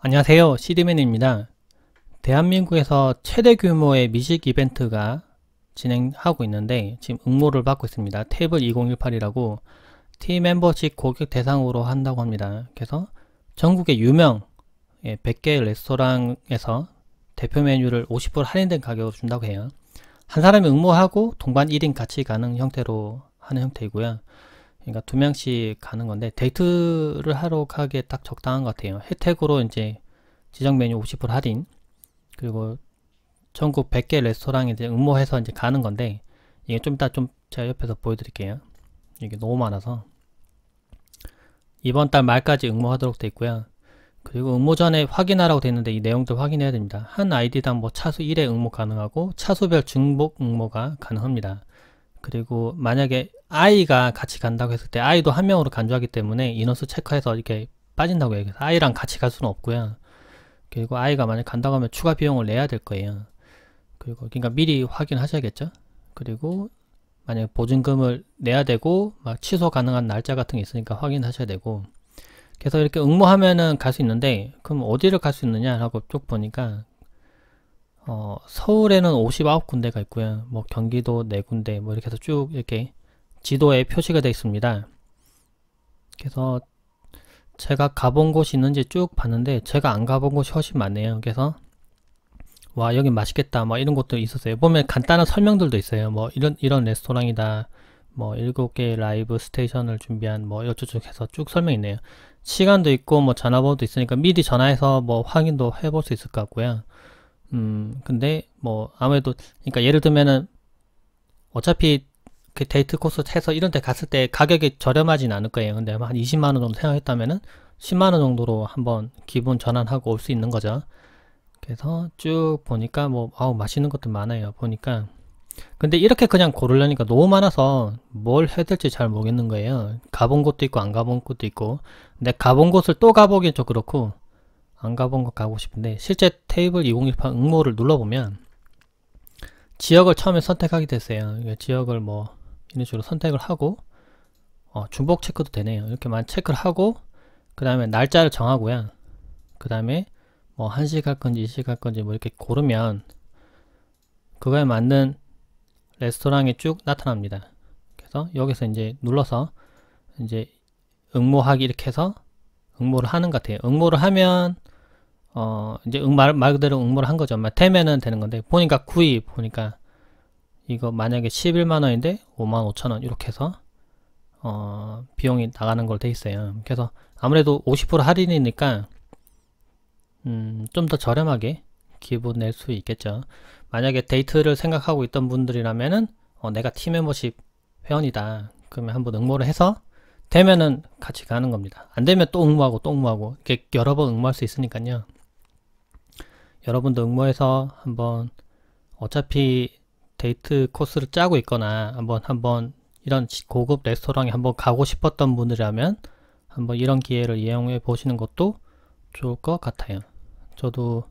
안녕하세요. CD맨입니다. 대한민국에서 최대 규모의 미식 이벤트가 진행하고 있는데 지금 응모를 받고 있습니다. 테이블 2018이라고 T 멤버십 고객 대상으로 한다고 합니다. 그래서 전국의 유명 100개 예, 레스토랑에서 대표 메뉴를 50% 할인된 가격으로 준다고 해요. 한 사람이 응모하고 동반 1인 같이 가는 형태로 하는 형태이고요 그러니까 두 명씩 가는 건데 데이트를 하러 가기에 딱 적당한 것 같아요. 혜택으로 이제 지정 메뉴 50% 할인 그리고 전국 100개 레스토랑에 이제 응모해서 이제 가는 건데 이게 좀 이따 좀 제가 옆에서 보여드릴게요. 이게 너무 많아서 이번 달 말까지 응모하도록 되어 있고요. 그리고 응모 전에 확인하라고 되어 있는데 이 내용들 확인해야 됩니다. 한 아이디당 뭐 차수 1회 응모 가능하고 차수별 중복 응모가 가능합니다. 그리고 만약에 아이가 같이 간다고 했을 때 아이도 한 명으로 간주하기 때문에 인원수 체크해서 이렇게 빠진다고 해요. 그래서 아이랑 같이 갈 수는 없고요. 그리고 아이가 만약 간다고 하면 추가 비용을 내야 될 거예요. 그리고 그러니까 미리 확인하셔야겠죠. 그리고 만약 보증금을 내야 되고 막 취소 가능한 날짜 같은 게 있으니까 확인하셔야 되고 그래서 이렇게 응모하면은 갈 수 있는데 그럼 어디를 갈 수 있느냐 하고 쭉 보니까 어, 서울에는 59군데가 있고요. 뭐 경기도 4군데 뭐 이렇게 해서 쭉 이렇게 지도에 표시가 되어 있습니다. 그래서 제가 가본 곳이 있는지 쭉 봤는데 제가 안 가본 곳이 훨씬 많네요. 그래서 와 여기 맛있겠다 뭐 이런 것도 있었어요. 보면 간단한 설명들도 있어요. 뭐 이런 이런 레스토랑이다. 뭐 7개 라이브 스테이션을 준비한 뭐 어쩌쭉 해서 쭉 설명이 있네요. 시간도 있고 뭐 전화번호도 있으니까 미리 전화해서 뭐 확인도 해볼 수 있을 것 같고요. 음 근데 뭐 아무래도 그러니까 예를 들면은 어차피 그 데이트 코스 해서 이런 데 갔을 때 가격이 저렴하진 않을 거예요. 근데 한 20만 원 정도 생각했다면은 10만 원 정도로 한번 기분 전환하고 올 수 있는 거죠. 그래서 쭉 보니까 뭐, 아우, 맛있는 것들 많아요. 보니까. 근데 이렇게 그냥 고르려니까 너무 많아서 뭘 해야 될지 잘 모르겠는 거예요. 가본 곳도 있고 안 가본 곳도 있고. 근데 가본 곳을 또 가보긴 좀 그렇고, 안 가본 곳 가고 싶은데, 실제 테이블 2018 응모를 눌러보면, 지역을 처음에 선택하게 됐어요. 지역을 뭐, 이런 식으로 선택을 하고 어, 중복 체크도 되네요. 이렇게만 체크를 하고 그 다음에 날짜를 정하고요. 그 다음에 뭐 한시 갈 건지 이시 갈 건지 뭐 이렇게 고르면 그거에 맞는 레스토랑이 쭉 나타납니다. 그래서 여기서 이제 눌러서 이제 응모하기 이렇게 해서 응모를 하는 것 같아요. 응모를 하면 어 이제 응, 말, 말 그대로 응모를 한 거죠. 되면은 되는 건데 보니까 구입 보니까 이거 만약에 11만 원인데 5만 5천 원 이렇게 해서 어, 비용이 나가는 걸돼 있어요. 그래서 아무래도 50% 할인이니까 음, 좀 더 저렴하게 기분 낼수 있겠죠. 만약에 데이트를 생각하고 있던 분들이라면은 어, 내가 팀 멤버십 회원이다. 그러면 한번 응모를 해서 되면은 같이 가는 겁니다. 안 되면 또 응모하고 또 응모하고 이렇게 여러 번 응모할 수 있으니까요 여러분도 응모해서 한번 어차피 데이트 코스를 짜고 있거나 한번 한번 이런 고급 레스토랑에 한번 가고 싶었던 분들이라면 한번 이런 기회를 이용해 보시는 것도 좋을 것 같아요. 저도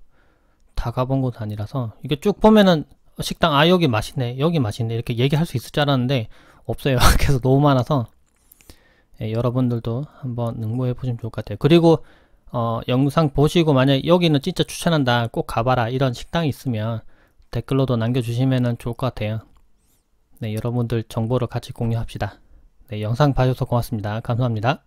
다 가본 곳 아니라서 이게 쭉 보면은 식당 아 여기 맛있네 여기 맛있네 이렇게 얘기할 수 있을 줄 알았는데 없어요. 그래서 너무 많아서 예, 여러분들도 한번 응모해 보시면 좋을 것 같아요. 그리고 어, 영상 보시고 만약 여기는 진짜 추천한다 꼭 가봐라 이런 식당이 있으면 댓글로도 남겨주시면 좋을 것 같아요. 네, 여러분들 정보를 같이 공유합시다. 네, 영상 봐주셔서 고맙습니다. 감사합니다.